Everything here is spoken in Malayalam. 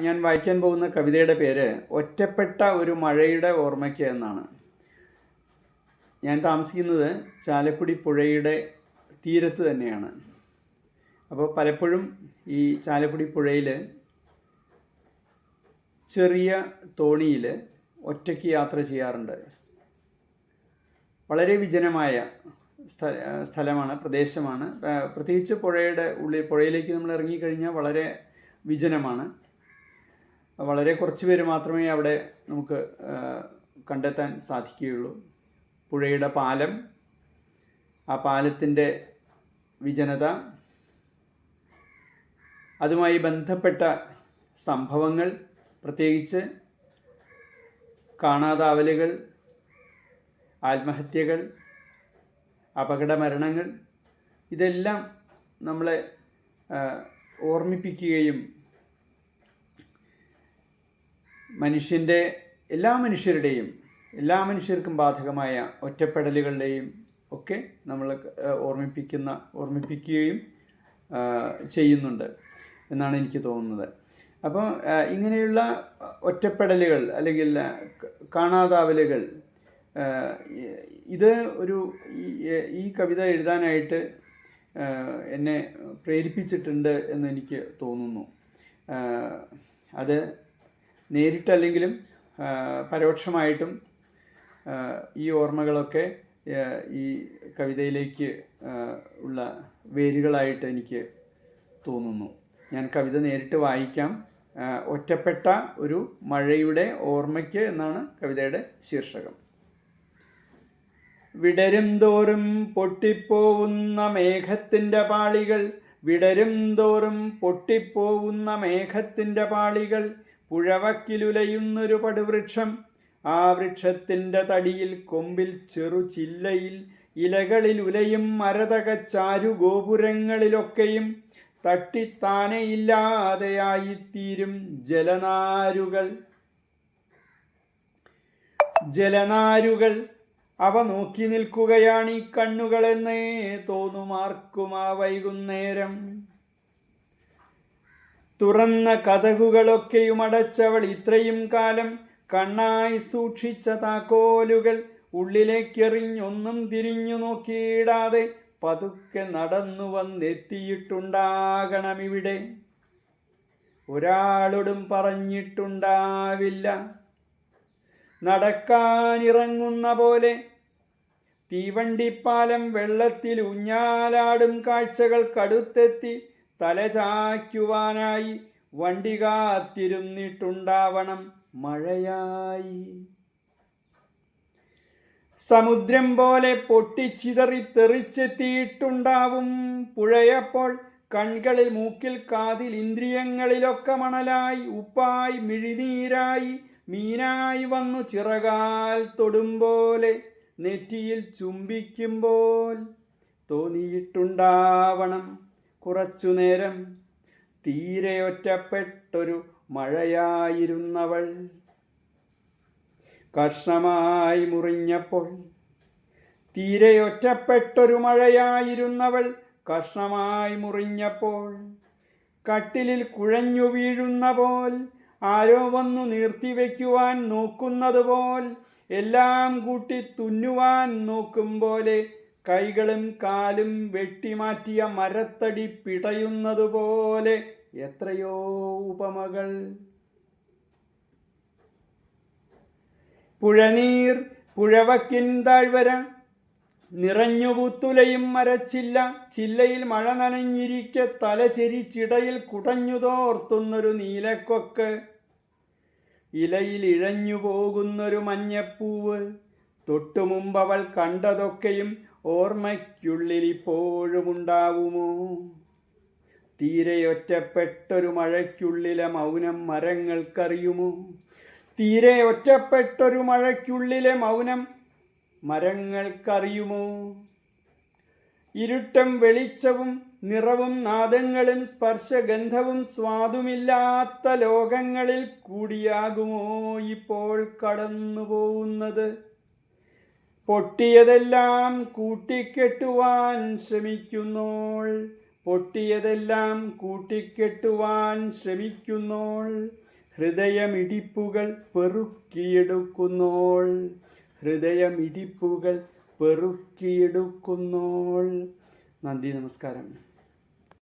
ഞാൻ വായിക്കാൻ പോകുന്ന കവിതയുടെ പേര് ഒറ്റപ്പെട്ട ഒരു മഴയുടെ ഓർമ്മയ്ക്ക് എന്നാണ്. ഞാൻ താമസിക്കുന്നത് ചാലക്കുടി പുഴയുടെ തീരത്ത് തന്നെയാണ്. അപ്പോൾ പലപ്പോഴും ഈ ചാലക്കുടി പുഴയിൽ ചെറിയ തോണിയിൽ ഒറ്റയ്ക്ക് യാത്ര ചെയ്യാറുണ്ട്. വളരെ വിജനമായ സ്ഥല സ്ഥലമാണ് പ്രദേശമാണ്. പ്രത്യേകിച്ച് പുഴയുടെ ഉള്ളിൽ പുഴയിലേക്ക് നമ്മൾ ഇറങ്ങിക്കഴിഞ്ഞാൽ വളരെ വിജനമാണ്. വളരെ കുറച്ച് പേര് മാത്രമേ അവിടെ നമുക്ക് കണ്ടെത്താൻ സാധിക്കുകയുള്ളൂ. പുഴയുടെ പാലം ആ പാലത്തിന്റെ വിജനത അതുമായി ബന്ധപ്പെട്ട സംഭവങ്ങൾ പ്രത്യേകിച്ച് കാണാതാവലുകൾ ആത്മഹത്യകൾ അപകടമരണങ്ങൾ ഇതെല്ലാം നമ്മളെ ഓർമ്മിപ്പിക്കുകയും മനുഷ്യന്റെ എല്ലാ മനുഷ്യരുടെയും എല്ലാ മനുഷ്യർക്കും ബാധകമായ ഒറ്റപ്പെടലുകളുടെയും ഒക്കെ നമ്മൾ ഓർമ്മിപ്പിക്കുന്ന ഓർമ്മിപ്പിക്കുകയും ചെയ്യുന്നുണ്ട് എന്നാണ് എനിക്ക് തോന്നുന്നത്. അപ്പോൾ ഇങ്ങനെയുള്ള ഒറ്റപ്പെടലുകൾ അല്ലെങ്കിൽ കാണാതാവലുകൾ ഇത് ഒരു ഈ- കവിത എഴുതാനായിട്ട് എന്നെ പ്രേരിപ്പിച്ചിട്ടുണ്ട് എന്ന് എനിക്ക് തോന്നുന്നു. അത് നേരിട്ടല്ലെങ്കിലും പരോക്ഷമായിട്ടും ഈ ഓർമ്മകളൊക്കെ ഈ കവിതയിലേക്ക് ഉള്ള വേരുകളായിട്ട് എനിക്ക് തോന്നുന്നു. ഞാൻ കവിത നേരിട്ട് വായിക്കാം. ഒറ്റപ്പെട്ട ഒരു മഴയുടെ ഓർമ്മയ്ക്ക് എന്നാണ് കവിതയുടെ ശീർഷകം. വിടരും തോറും പൊട്ടിപ്പോവുന്ന മേഘത്തിന്റെ പാളികൾ വിടരും തോറും പൊട്ടിപ്പോവുന്ന മേഘത്തിന്റെ പാളികൾ പുഴവക്കിലുലയുന്നൊരു പടുവൃക്ഷം. ആ വൃക്ഷത്തിന്റെ തടിയിൽ കൊമ്പിൽ ചെറു ചില്ലയിൽ ഇലകളിൽ ഉലയും മരതക ചാരു ഗോപുരങ്ങളിലൊക്കെയും തട്ടിത്താനെയില്ലാതെയായിത്തീരും ജലനാരുകൾ. ജലനാരുകൾ. അവ നോക്കി നിൽക്കുകയാണ് ഈ കണ്ണുകളെന്നേ തോന്നുമാർക്കും ആ വൈകുന്നേരം. തുറന്ന കഥകുകളൊക്കെയും അടച്ചവൾ ഇത്രയും കാലം കണ്ണായി സൂക്ഷിച്ച താക്കോലുകൾ ഉള്ളിലേക്കെറിഞ്ഞൊന്നും തിരിഞ്ഞു നോക്കിയിടാതെ പതുക്കെ നടന്നു വന്നെത്തിയിട്ടുണ്ടാകണം ഇവിടെ ഒരാളോടും പറഞ്ഞിട്ടുണ്ടാവില്ല. നടക്കാനിറങ്ങുന്ന പോലെ തീവണ്ടിപ്പാലം വെള്ളത്തിൽ ഉഞ്ഞാലാടും കാഴ്ചകൾ കടുത്തെത്തി തലചായ്ക്കുവാനായി വണ്ടി കാത്തിരുന്നിട്ടുണ്ടാവണം മഴയായി. സമുദ്രം പോലെ പൊട്ടിച്ചിതറി തെറിച്ചെത്തിയിട്ടുണ്ടാവും പുഴയപ്പോൾ കൺകളിൽ മൂക്കിൽ കാതിൽ ഇന്ദ്രിയങ്ങളിലൊക്കെ മണലായി ഉപ്പായി മിഴിനീരായി മീനായി വന്നു ചിറകാൽ തൊടുമ്പോലെ നെറ്റിയിൽ ചുംബിക്കുമ്പോൾ തോന്നിയിട്ടുണ്ടാവണം കുറച്ചു നേരം തീരെ ഒറ്റപ്പെട്ടൊരു മഴയായിരുന്നവൾ. കഷ്ണമായി മുറിഞ്ഞപ്പോൾ തീരെ ഒറ്റപ്പെട്ടൊരു മഴയായിരുന്നവൾ കഷ്ണമായി മുറിഞ്ഞപ്പോൾ കട്ടിലിൽ കുഴഞ്ഞു വീഴുന്ന പോൽ ആരോ വന്നു നിർത്തിവെക്കുവാൻ നോക്കുന്നതുപോൽ എല്ലാം കൂട്ടി തുന്നുവാൻ നോക്കും പോലെ കൈകളും കാലും വെട്ടിമാറ്റിയ മരത്തടി പിടയുന്നതുപോലെ എത്രയോ ഉപമകൾ. പുഴനീർ പുഴവക്കിൻ താഴ്വര നിറഞ്ഞു പുത്തുലയും മരച്ചില്ല ചില്ലയിൽ മഴ നനഞ്ഞിരിക്കെ തലചെരിച്ചിടയിൽ കുടഞ്ഞുതോർത്തുന്നൊരു കുടഞ്ഞു തോർത്തുന്നൊരു നീലക്കൊക്ക്. ഇലയിൽ ഇഴഞ്ഞു പോകുന്നൊരു മഞ്ഞപ്പൂവ് തൊട്ടുമുമ്പവൾ കണ്ടതൊക്കെയും ഓർമ്മയ്ക്കുള്ളിൽ ഇപ്പോഴും ഉണ്ടാവുമോ തീരെ ഒറ്റപ്പെട്ടൊരു മഴയ്ക്കുള്ളിലെ മൗനം മരങ്ങൾക്കറിയുമോ? തീരെ ഒറ്റപ്പെട്ടൊരു മഴയ്ക്കുള്ളിലെ മൗനം മരങ്ങൾക്കറിയുമോ? ഇരുട്ടും വെളിച്ചവും നിറവും നാദങ്ങളും സ്പർശഗന്ധവും സ്വാദുമില്ലാത്ത ലോകങ്ങളിൽ കൂടിയാകുമോ ഇപ്പോൾ കടന്നു പോകുന്നത് പൊട്ടിയതെല്ലാം കൂട്ടിക്കെട്ടുവാൻ ശ്രമിക്കുന്നോൾ. പൊട്ടിയതെല്ലാം കൂട്ടിക്കെട്ടുവാൻ ശ്രമിക്കുന്നോൾ. ഹൃദയമിടിപ്പുകൾ പെറുക്കിയെടുക്കുന്നോൾ. ഹൃദയമിടിപ്പുകൾ പെറുക്കിയെടുക്കുന്നോൾ. നന്ദി നമസ്കാരം.